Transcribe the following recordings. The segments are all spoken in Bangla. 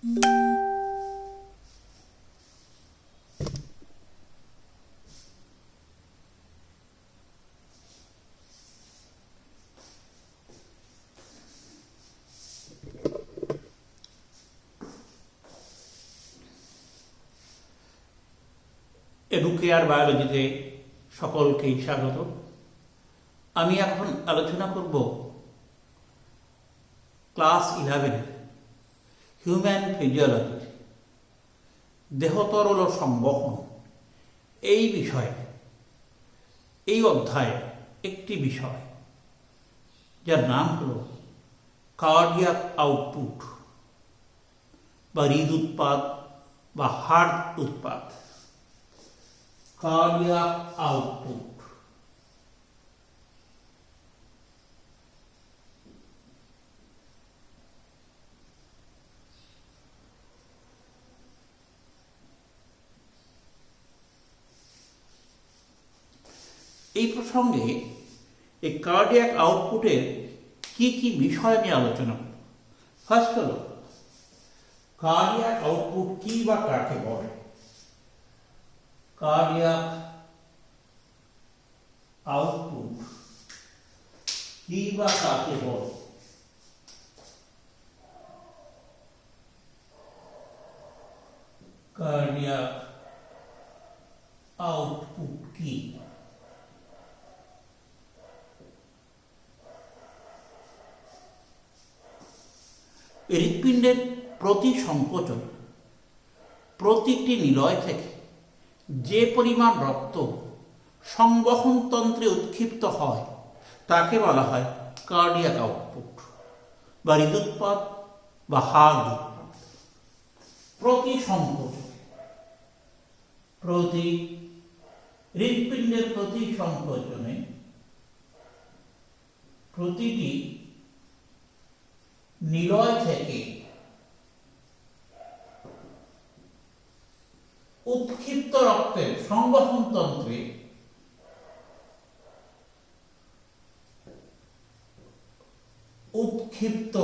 এডুকেয়ার বায়োলজিতে সকলকেই স্বাগত। আমি এখন আলোচনা করব ক্লাস ইলেভেনের। হিউম্যান ফিজিওলজি দেহতরল সংবহন এই বিষয়ে, এই অধ্যায়ে একটি বিষয়, যার নাম হল কার্ডিয়াক আউটপুট বা হৃদ উৎপাদ বা হার্ট উৎপাদ cardiac output. এই প্রসঙ্গে এই কার্ডিয়াক আউটপুটের কি কি বিষয় আমি আলোচনা করব? ফার্স্ট হলো কার্ডিয়াক আউটপুট কি বা কাকে বলে? Cardiac আউটপুট কি বা কাকে বলে? কার্ডিয়াক আউটপুট কি? হৃৎপিণ্ডের প্রতি সংকোচন, প্রতিটি নিলয় থেকে যে পরিমাণ রক্ত সংবহনতন্ত্রে উৎক্ষিপ্ত হয়, তাকে বলা হয় কার্ডিয়াক আউটপুট বা হৃদুৎপাদ বা হার্ট উৎপাদ প্রতি সংকোচন, প্রতি হৃৎপিণ্ডের প্রতি সংকোচনে প্রতিটি নিলয় থেকে উৎক্ষিপ্ত রক্তের সংবহন তন্ত্রে উৎক্ষিপ্ত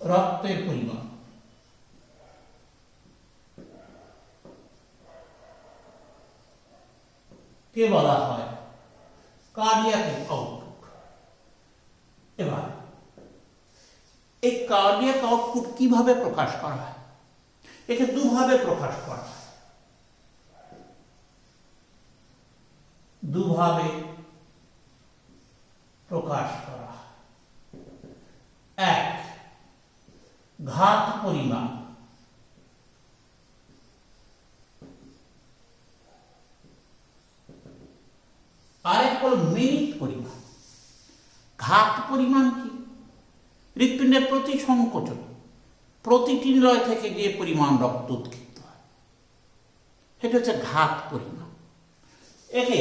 রক্তের পরিমাণ কে বলা হয়? কার্ডিয়াক আউটপুট এবার এই কার্ডিয়াক আউটপুট কীভাবে প্রকাশ করা হয়? একে দুভাবে প্রকাশ করা হয়। দুভাবে প্রকাশ করা এক, ঘাত পরিমাণ। আরেক হল মিনিট পরিমাণ। ঘাত পরিমাণ কি? হৃৎপিণ্ডের প্রতি সংকোচন, প্রতিটি নিলয় থেকে গিয়ে পরিমাণ রক্ত উৎক্ষিপ্ত হয়। সেটা হচ্ছে ঘাত পরিমাণ। একে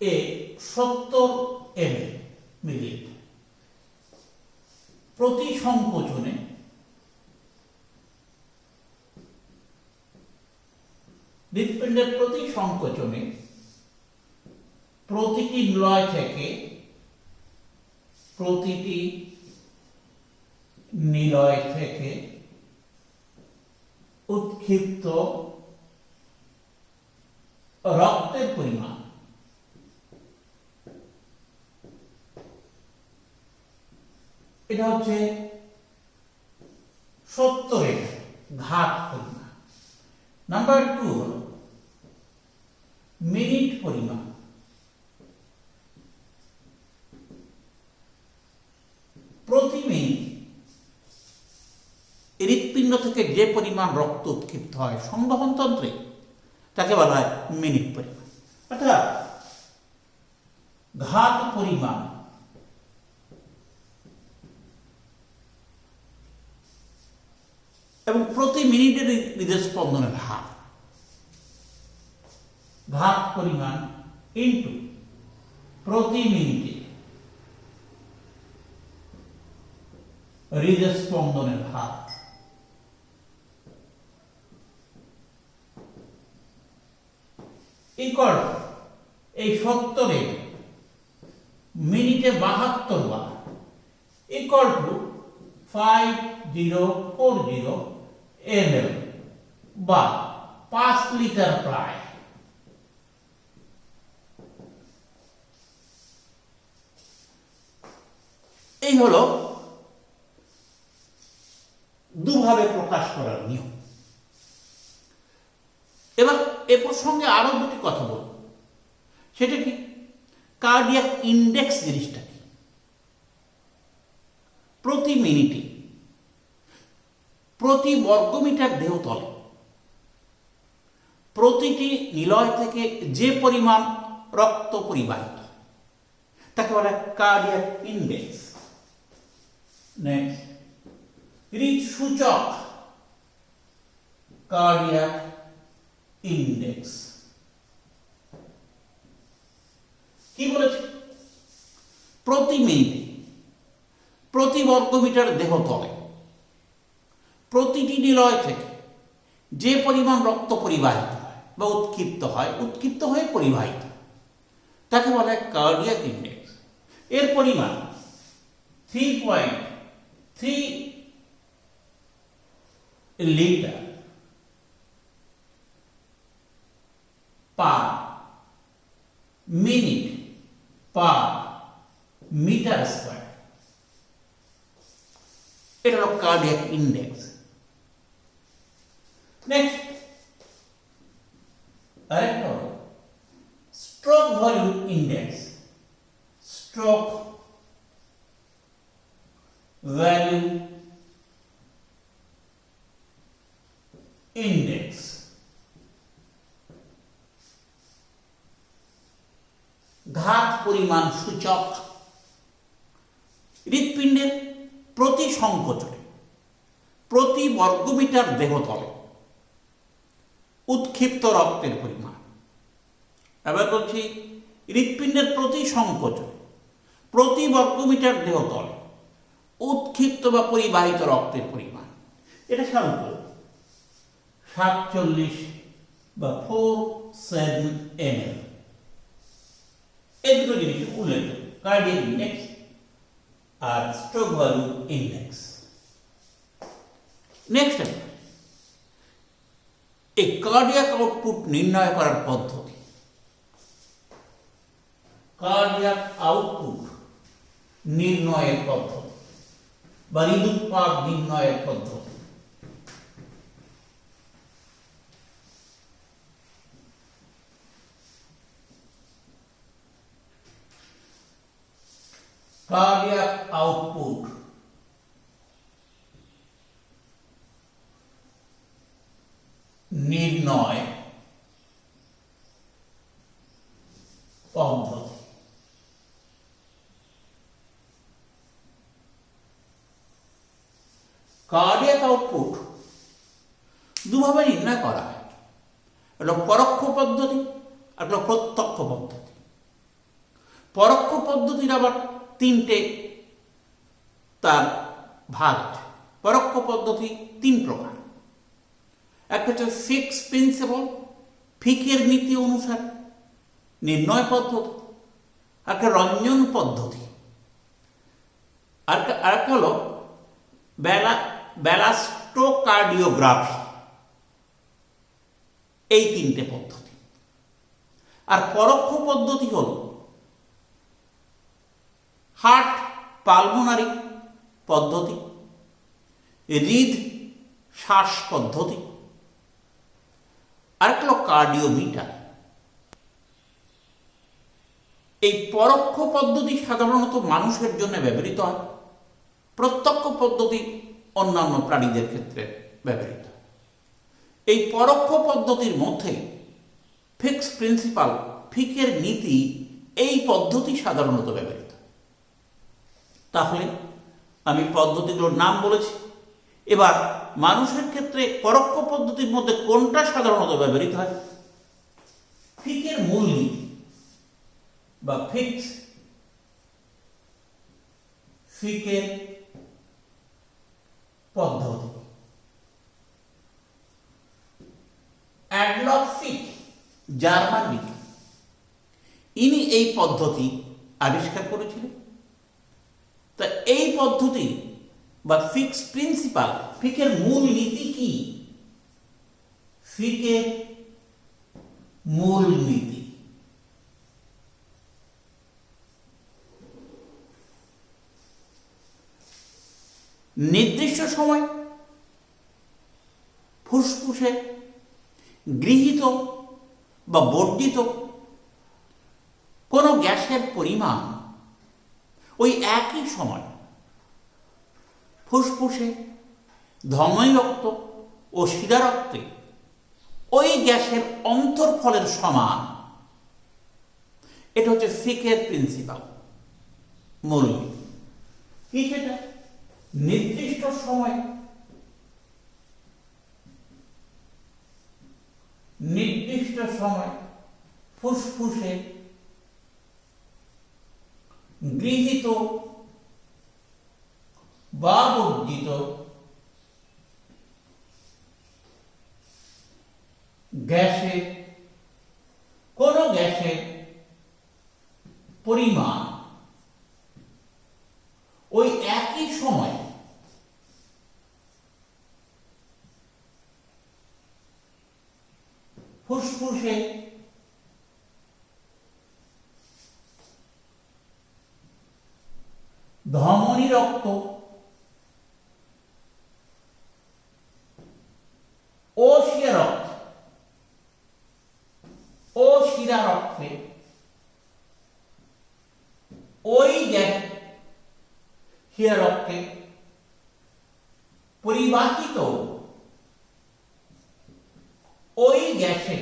এ সত্তর এম মিলিলিটার। প্রতি সংকোচনে হৃৎপিণ্ডের প্রতি সংকোচনে প্রতিটি নিলয় থেকে প্রতিটি নিলয় থেকে উৎক্ষিপ্ত রক্তের পরিমাণ। এটা হচ্ছে সত্তরের ঘাত পরিমাণ। নাম্বার টু হল মিনিট পরিমাণ। প্রতি মিনিট হৃৎপিণ্ড থেকে যে পরিমাণ রক্ত উৎক্ষিপ্ত হয়, সংবহনতন্ত্রে, তাকে বলা হয় মিনিট পরিমাণ। অর্থাৎ ঘাত পরিমাণ এবং প্রতি মিনিটের হৃদয় স্পন্দনের হার ঘাত পরিমাণ ইন্টু প্রতি মিনিটে হৃদয় স্পন্দনের হার ইকল এই সত্তরে, মিনিটে বাহাত্তর বার equal to five zero four zero M বা পাঁচ লিটার প্রায়। এই হলো দুভাবে প্রকাশ করার নিয়ম। এবার এ প্রসঙ্গে আরও দুটি কথা বলব। সেটা কি? কার্ডিয়াক ইন্ডেক্স জিনিসটা কি? প্রতি মিনিটে, প্রতি বর্গ বর্গমিটার দেহতলে প্রতিটি নিলয় থেকে যে পরিমাণ রক্ত পরিবাহিত, তাকে বলা কার্ডিয়াক ইন্ডেক্স নেক্সট হৃদসূচক কার্ডিয়াক ইন্ডেক্স কি বলেছে? প্রতি মিনিটে, প্রতি বর্গমিটার দেহতলে প্রতিটি নিলয় থেকে যে পরিমাণ রক্ত পরিবাহিত হয় বা উৎক্ষিপ্ত হয়, উৎক্ষিপ্ত হয়ে পরিবাহিত তাকে বলা হয় কার্ডিয়াক ইন্ডেক্স এর পরিমাণ three point three litre per minute per meter square. It is a cardiac index. Next, correct stroke volume index. Stroke value index. ঘাত পরিমাণ সূচক হৃৎপিণ্ডের প্রতি সংকোচনে, প্রতি বর্গমিটার দেহতলে উৎক্ষিপ্ত রক্তের পরিমাণ। এবার বলছি, হৃৎপিণ্ডের প্রতি সংকোচনে, প্রতি বর্গমিটার দেহতলে উৎক্ষিপ্ত বা পরিবাহিত রক্তের পরিমাণ। এটা সাধারণত সাতচল্লিশ বা ফোর সেভেন এম এল এই দুটো জিনিস উল্লেখ কার্ডিয়াক ইন্ডেক্স আর স্ট্রোক ভ্যালু ইন্ডেক্স নেক্সট এই কার্ডিয়াক আউটপুট নির্ণয় করার পদ্ধতি। কার্ডিয়াক আউটপুট নির্ণয়ের পদ্ধতি বা হৃদুৎপাদ নির্ণয়ের পদ্ধতি। Cardiac output. নির্ণয় পদ্ধতি কার্ডিয়াক আউটপুট দুভাবে নির্ণয় করা হয় একটা পরোক্ষ পদ্ধতি একটা প্রত্যক্ষ পদ্ধতি পরোক্ষ পদ্ধতির আবার তিনটে তার ভাগ আছে। পরোক্ষ পদ্ধতি তিন প্রকার। একটা হচ্ছে ফিক্স প্রিন্সিপাল ফিকের নীতি অনুসারে, নির্ণয় পদ্ধতি, আর একটা রঞ্জন পদ্ধতি। আর একটা- হলো বেলা ব্যালাস্টোকার্ডিওগ্রাফি। এই তিনটে পদ্ধতি। আর পরোক্ষ পদ্ধতি হলো হার্ট পালমোনারি পদ্ধতি, হৃদ শ্বাস পদ্ধতি আরেকটা কার্ডিওমিটার এই পরোক্ষ পদ্ধতি সাধারণত মানুষের জন্য ব্যবহৃত হয়, প্রত্যক্ষ পদ্ধতি অন্যান্য প্রাণীদের ক্ষেত্রে ব্যবহৃত এই পরোক্ষ পদ্ধতির মধ্যে ফিক্স প্রিন্সিপাল ফিকের নীতি এই পদ্ধতি সাধারণত ব্যবহৃত। তাহলে আমি পদ্ধতিগুলোর নাম বলেছি। এবার মানুষের ক্ষেত্রে পরোক্ষ পদ্ধতির মধ্যে কোনটা সাধারণত ব্যবহৃত হয়? ফিকের মূলনীতি বা ফিক্স ফিকের পদ্ধতি। অ্যাডলফ ফিক ইনি এই পদ্ধতি আবিষ্কার করেছিলেন। তা এই পদ্ধতি বা ফিক্স প্রিন্সিপাল ফিকের মূল নীতি কি? ফিকের মূল নীতি। নির্দিষ্ট সময় ফুসফুসে গৃহীত বা বর্ধিত কোনো গ্যাসের পরিমাণ ওই একই সময় ফুসফুসে ধমনী রক্ত ও শিরারক্তে ওই গ্যাসের অন্তর্ফলের সমান। এটা হচ্ছে ফিকের প্রিন্সিপাল মূল কি সেটা? নির্দিষ্ট সময় নির্দিষ্ট সময় ফুসফুসে গৃহীত বা বর্জিত গ্যাসে কোন গ্যাসের পরিমাণ ওই একই সময় ফুসফুসে ধমনী রক্ত ও শিরা রক্ত ও শিরা রক্তে ওই গ্যাস শিরা রক্তে পরিবাহিত ওই গ্যাসে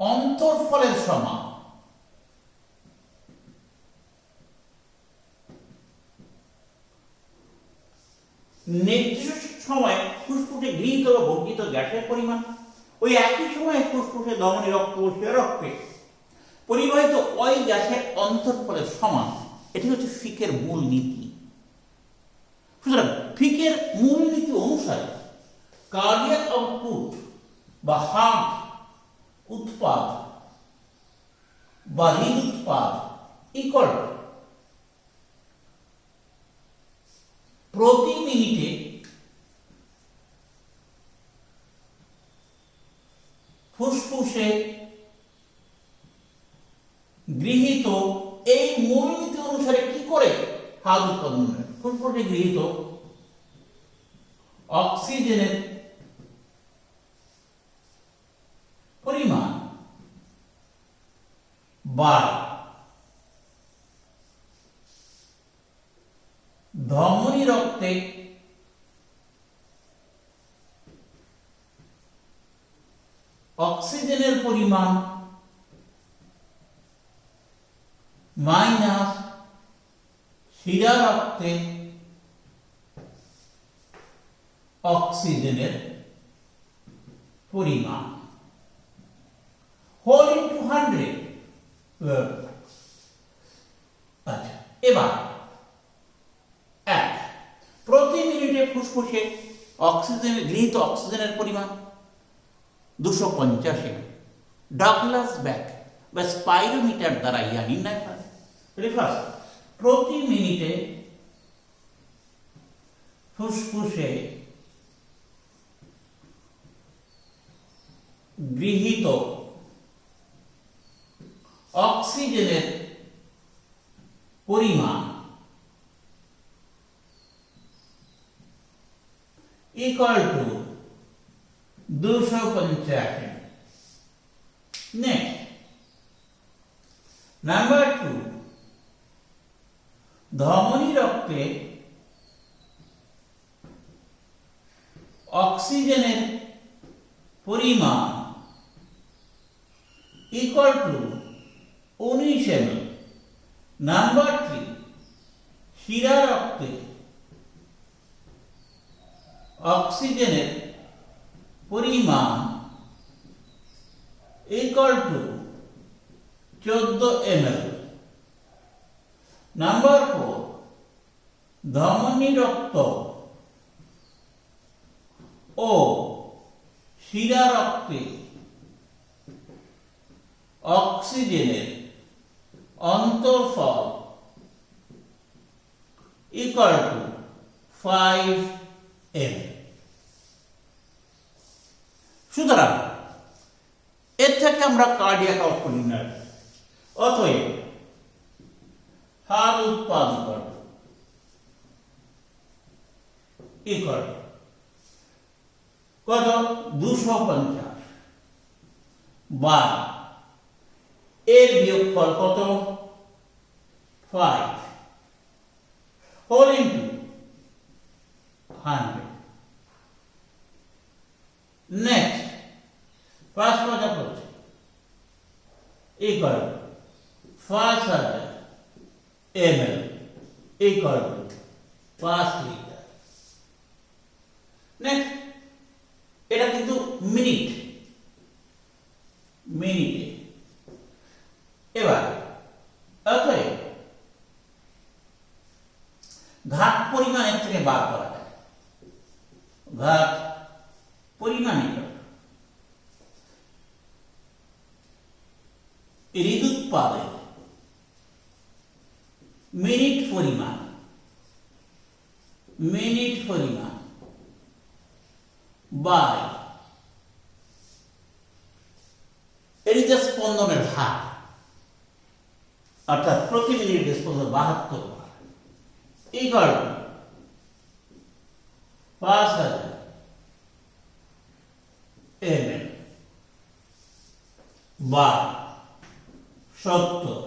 অন্তর্ফলের সমান নির্দিষ্ট সময় ফুসফুসে গৃহীত বা বর্ধিত গ্যাসের পরিমাণ, ওই একই সময়ে ফুসফুসে ধমনী রক্ত ও রক্তে। পরিবাহিত ওই গ্যাসের অন্তর্ফলের সমান, এটি হচ্ছে ফিকের মূল নীতি। সুতরাং ফিকের মূল নীতি অনুসারে কার্ডিয়াক আউটপুট বা হার্ট উৎপাদ বা হৃদ উৎপাদ ইকল প্রতি মিনিটে ফুসফুসে গৃহীত এই মূলনীতি অনুসারে কি করে? হাত উৎপাদন হয় ফুসফুসে গৃহীত অক্সিজেনের পরিমাণ বাড়ে। ধমনী রক্তে অক্সিজেনের পরিমাণ মাইনাস শিরা রক্তে অক্সিজেনের পরিমাণ। হোল ইন্টু হান্ড্রেড আচ্ছা এবার এক প্রতি মিনিটে ফুসফুসে অক্সিজেনের গৃহীত অক্সিজেনের পরিমাণ দুশো পঞ্চাশে। ডাগলাস ব্যাক বা স্পাইরোমিটার দ্বারা ইহা নির্ণয় করে প্রতি মিনিটে ফুসফুসে গৃহীত অক্সিজেনের পরিমাণ টু দুশো পঞ্চাশি নেক্সট নাম্বার টু ধমনী রক্তে অক্সিজেনের পরিমাণ ইকুয়াল টু উনিশ এম নাম্বার থ্রি শিরা রক্তে অক্সিজেনের পরিমাণ ইকুয়াল টু চোদ্দ এম এল নাম্বার ফোর ধমনী রক্ত ও শিরা রক্তে অক্সিজেনের অন্তর্ফল ইকুয়াল টু ফাইভ এম সুতরাং, এর থেকে আমরা কার্ডিয়াক আউটপুট নির্ণয় করি। হার উৎপাদন করব ইকুয়াল কত? দুশো পঞ্চাশ। বা এর বিয়োগফল কত? Five whole into hundred next পাঁচ পাঁচা করছে ইকুয়াল পাঁচ হাজার এম এল ইকুয়াল পাঁচ লিটার নেক্সট এটা কিন্তু মিনিট মিনিটে এবার, অতএব, ঘাত পরিমাণের থেকে বার করা। ঘাত পরিমাণিত। ঋদুৎপাদে মিনিট পরিমাণ মিনিট পরিমাণ বাই এটিতে স্পন্দনের হার, অর্থাৎ প্রতি মিনিটে স্পন্দন বাহাত্তর এই কারণে পাঁচ হাজার। এম এল বা সত্তর,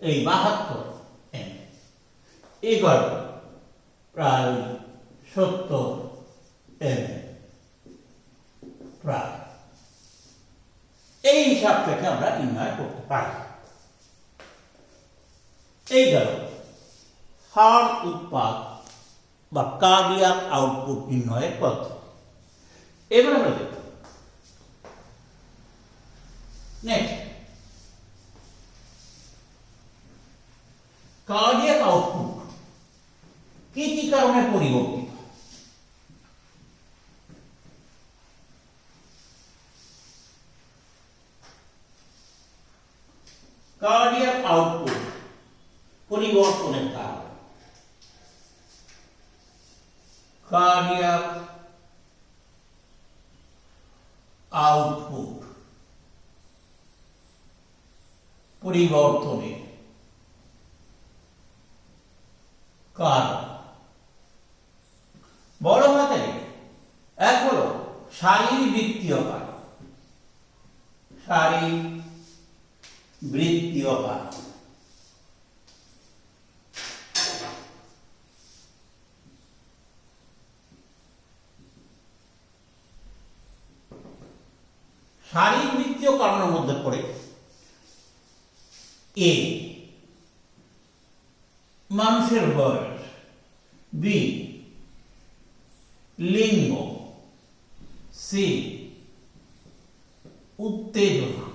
এই বাহাত্তর এম কারণে প্রায় সত্তর এম প্রায়। এই হিসাব থেকে আমরা নির্ণয় করতে পারি। এই গেল। হার উৎপাদ বা কার্ডিয়াক আউটপুট নির্ণয়ের পদ্ধতি এবার আমরা দেখব। নেক্সট কার্ডিয়াক আউটপুট কি কি কারণে পরিবর্তিত? হয়? কার্ডিয়াক আউটপুট পরিবর্তনের কারণ কার্ডিয়াক আউটপুট পরিবর্তনের কারণ বড় হাতে এক হলো শারীরবৃত্তীয় কারণ শারীর বৃত্তীয় কারণ শারীরবৃত্তীয় কারণের মধ্যে পড়ে এ মানুষের বয়স বি লিঙ্গ সি উত্তেজনা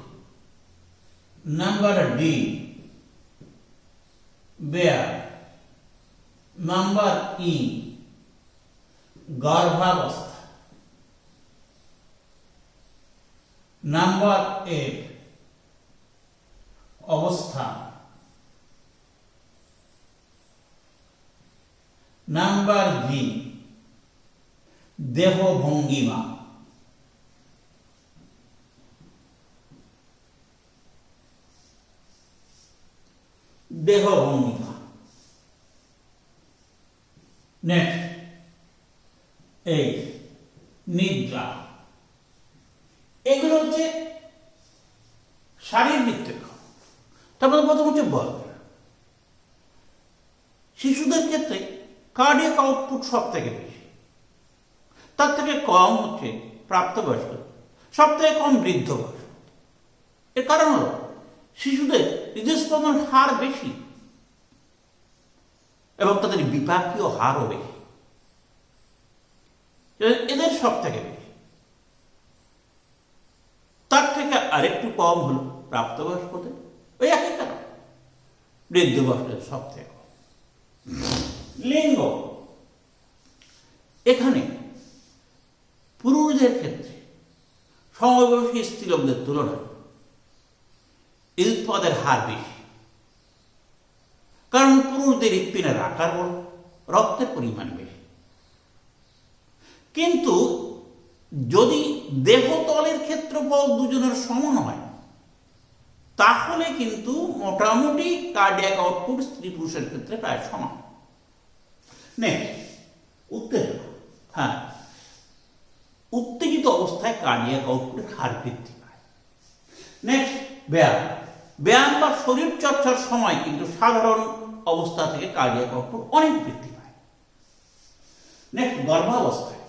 নাম্বার ডি বেয়ার নাম্বার ই গর্ভাবস্থা নাম্বার এইট অবস্থান নাম্বার ভি দেহ ভঙ্গিমা। দেহ ভঙ্গিমা। নেক্সট এই নিদ্রা। এগুলো হচ্ছে শারীরবৃত্তিক তারপরে প্রথম হচ্ছে বল শিশুদের ক্ষেত্রে কার্ডিয়াক আউটপুট সব থেকে বেশি। তার থেকে কম হচ্ছে প্রাপ্তবয়স্ক। সব থেকে কম বৃদ্ধ বয়স এর কারণ হল, শিশুদের হৃদস্পন্দন হার বেশি এবং তাদের বিপাকীয় হারও বেশি। এদের সব থেকে বেশি। তার থেকে আরেকটু কম হলো প্রাপ্তবয়স্কদের। ওই একই কারণ। বৃদ্ধ বয়সের সব থেকে কম। লিঙ্গ। এখানে পুরুষদের ক্ষেত্রে সমবয়সী স্ত্রীলোকদের তুলনায় উৎপাদের হার বেশি। কারণ পুরুষদের হৃৎপিণ্ডের আকার বড়, রক্তের পরিমাণ বেশি। কিন্তু যদি দেহতলের ক্ষেত্রফল দুজনের সমান হয়, তাহলে কিন্তু মোটামুটি কার্ডিয়াক আউটপুট স্ত্রী পুরুষের ক্ষেত্রে প্রায় সমান। নেক্সট উত্তেজনা হ্যাঁ। উত্তেজিত অবস্থায় কার্ডিয়াক আউটপুটের হার বৃদ্ধি পায়। নেক্সট ব্যায়াম। ব্যায়াম বা শরীর চর্চার সময় কিন্তু সাধারণ অবস্থা থেকে কার্ডিয়াক আউটপুট অনেক বৃদ্ধি পায়। নেক্সট গর্ভাবস্থায়।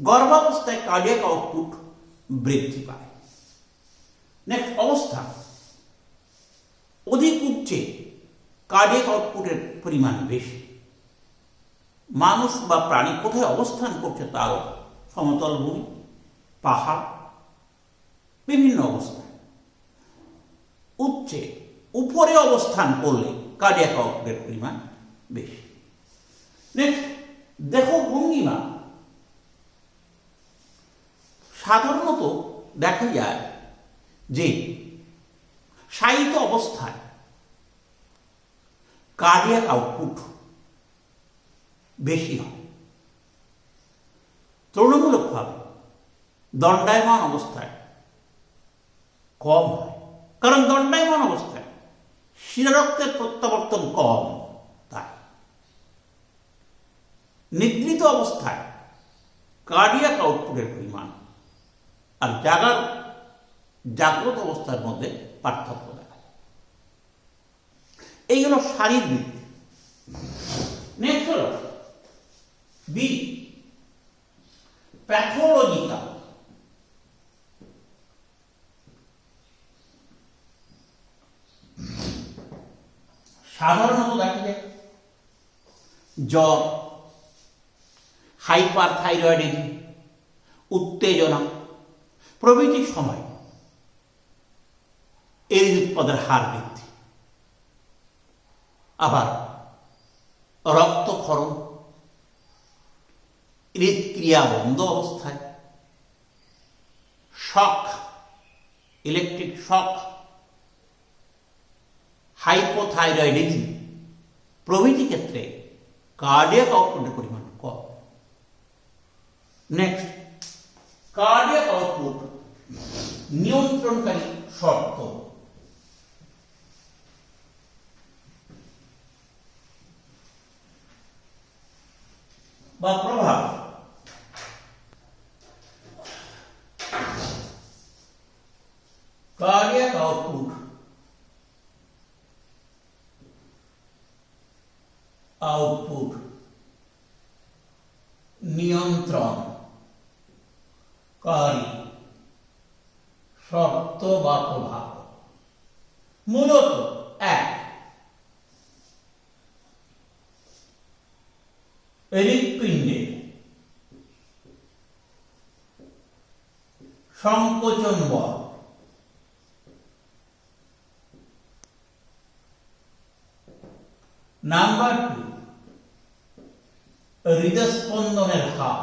গর্ভাবস্থায় কার্ডিয়াক আউটপুট বৃদ্ধি পায়। নেক্সট অবস্থা। অধিক উচ্চে কার্ডিয়াক আউটপুটের পরিমাণ বেশি। মানুষ বা প্রাণী কোথায় অবস্থান করছে তারও সমতল ভূমি, পাহাড়, বিভিন্ন অবস্থায় উচ্চে, উপরে অবস্থান করলে কার্ডিয়াক আউটপুটের পরিমাণ বেশি। নেক্সট দেখো ভঙ্গিমা সাধারণত দেখা যায় যে শায়িত অবস্থায় কার্ডিয়াক আউটপুট বেশি হয়। তুলনামূলকভাবে দণ্ডায়মান অবস্থায় কম হয়। কারণ দণ্ডায়মান অবস্থায় শিরারক্তের প্রত্যাবর্তন কম তাই। নিদ্রিত অবস্থায় কার্ডিয়াক আউটপুটের পরিমাণ আর জাগার জাগ্রত অবস্থার মধ্যে পার্থক্য দেখা যায়। এই শারীরিক নেক্সট হলো বি প্যাথোলজিক্যাল সাধারণত দেখা যায়, জ্বর হাইপার থাইরয়েডিজম উত্তেজনা প্রভৃতি সময় এর উৎপাদের হার বৃদ্ধি। আবার রক্তক্ষরণ হৃদক্রিয়া বন্ধ অবস্থায়। শক, ইলেকট্রিক শক, হাইপোথাইরয়েডিজম প্রভৃতি ক্ষেত্রে কার্ডিয়াক আউটপুটের পরিমাণ কম। নেক্সট কার্ডিয়াক আউটপুট নিয়ন্ত্রণকারী শর্ত। বা প্রভাব কার্ডিয়াক আউটপুট আউটপুট নিয়ন্ত্রণ কারী শর্ত বা প্রভাব মূলত এক। হৃৎপিণ্ডে সংকোচন বল। নাম্বার টু হৃদস্পন্দনের হার।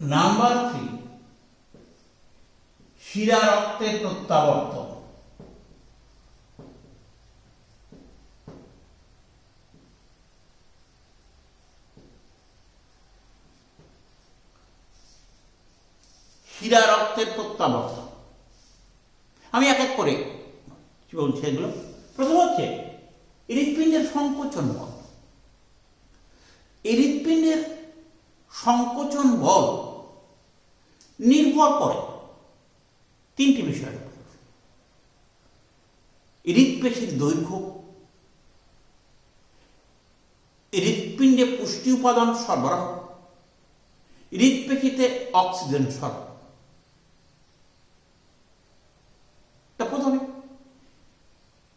নাম্বার থ্রি শিরা রক্তের প্রত্যাবর্তন। শিরা রক্তের প্রত্যাবর্তন। আমি এক এক করে কি বলছি এগুলো? প্রথম হচ্ছে, হৃৎপিণ্ডের সংকোচন বল। হৃৎপিণ্ডের সংকোচন বল নির্ভর করে তিনটি বিষয়ের উপর হৃৎপেশির দৈর্ঘ্য, হৃৎপিণ্ডে পুষ্টি উপাদান সরবরাহ, হৃৎপেশিতে অক্সিজেন সরবরাহ। প্রথমে।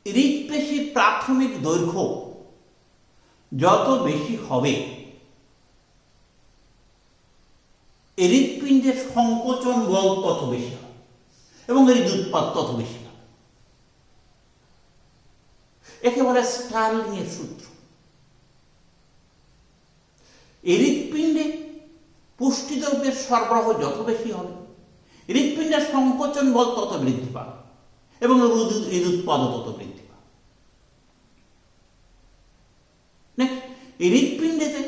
হৃৎপেশির প্রাথমিক দৈর্ঘ্য যত বেশি হবে, হৃৎপিণ্ডের সংকোচন বল তত বেশি হবে। এবং হৃদুৎপাদ তত বেশি হবে একেবারে স্টার্লিং এর সূত্র হৃৎপিণ্ডে পুষ্টিদ্রব্যের সরবরাহ যত বেশি হবে, হৃৎপিণ্ডের সংকোচন বল তত বৃদ্ধি পাবে এবং হৃদুৎপাদও তত বৃদ্ধি পাবে। হৃৎপিণ্ডেতে,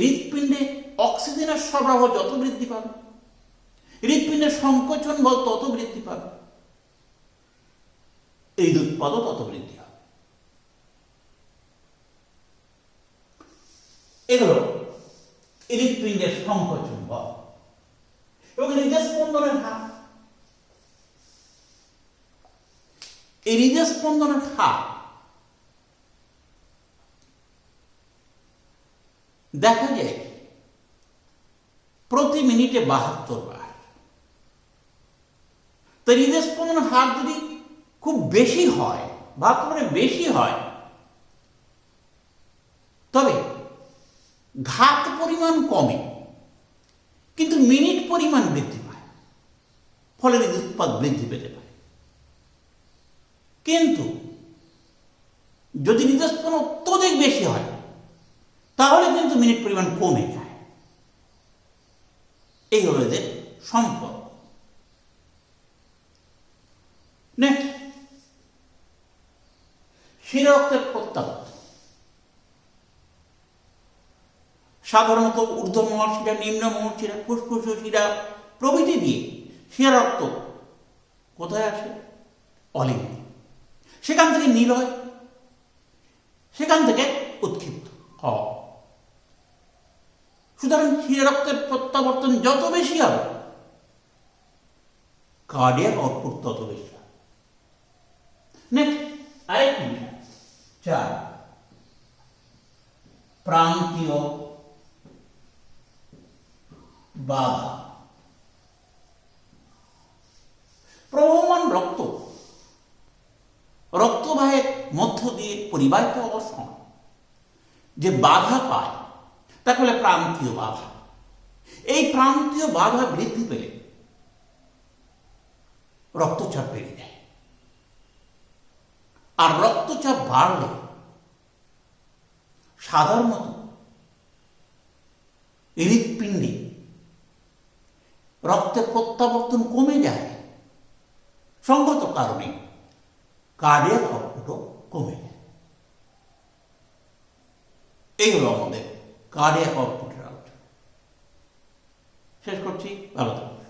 হৃৎপিণ্ডে অক্সিজেনের সরবরাহ যত বৃদ্ধি পাবে হৃৎপিণ্ডের সংকোচন বল তত বৃদ্ধি পাবে। এই উৎপাদও তত বৃদ্ধি হবে। এগুলো হৃৎপিণ্ডের সংকোচন বল এবং হৃদয় স্পন্দনের হার। এই হৃদয় স্পন্দনের হার দেখা যায় প্রতি মিনিটে বাহাত্তর বার। তো হৃদয় স্পন্দনের হার যদি খুব বেশি হয় বাহাত্তরের বেশি হয়, তবে ঘাত পরিমাণ কমে, কিন্তু মিনিট পরিমাণ বৃদ্ধি পায়, ফলে হৃদয় উৎপাদ বৃদ্ধি পেতে পারে। কিন্তু যদি হৃদস্পন্দন অত্যধিক বেশি হয়, তাহলে কিন্তু মিনিট পরিমাণ কমে যায়। এই হলো এদের সম্পর্ক নেক্সট শিরক্তের প্রত্যাবর্তন সাধারণত ঊর্ধ্ব মহর্ষিরা, নিম্ন মহর্ষিরা, ফুসফুস শিরা প্রভৃতি দিয়ে শিরা রক্ত কোথায় আসে? অলিম্বে। সেখান থেকে নিলয় সেখান থেকে উৎক্ষিপ্ত হওয়া। সুতরাং রক্তের প্রত্যাবর্তন যত বেশি হবে কার্ডিয়াক আউটপুট তত বেশি নেক্সট আরেকটি বিষয়। চার। প্রান্তীয় বাধা। প্রবহমান রক্ত। রক্তবাহের মধ্য দিয়ে পরিবাহিত সময়। যে বাধা পায় তাকে বলে প্রান্তীয় বাধা। এই প্রান্তীয় বাধা বৃদ্ধি পেলে রক্তচাপ বেড়ে যায়। আর রক্তচাপ বাড়লে সাধারণত হৃৎপিণ্ডে রক্তের প্রত্যাবর্তন কমে যায়। সঙ্গত কারণে কার্ডিয়াক আউটপুটও কমে যায়। এই হলো আমাদের কার্ডিয়াক আউটপুটের আলোচনা শেষ করছি, ভালো থাকবে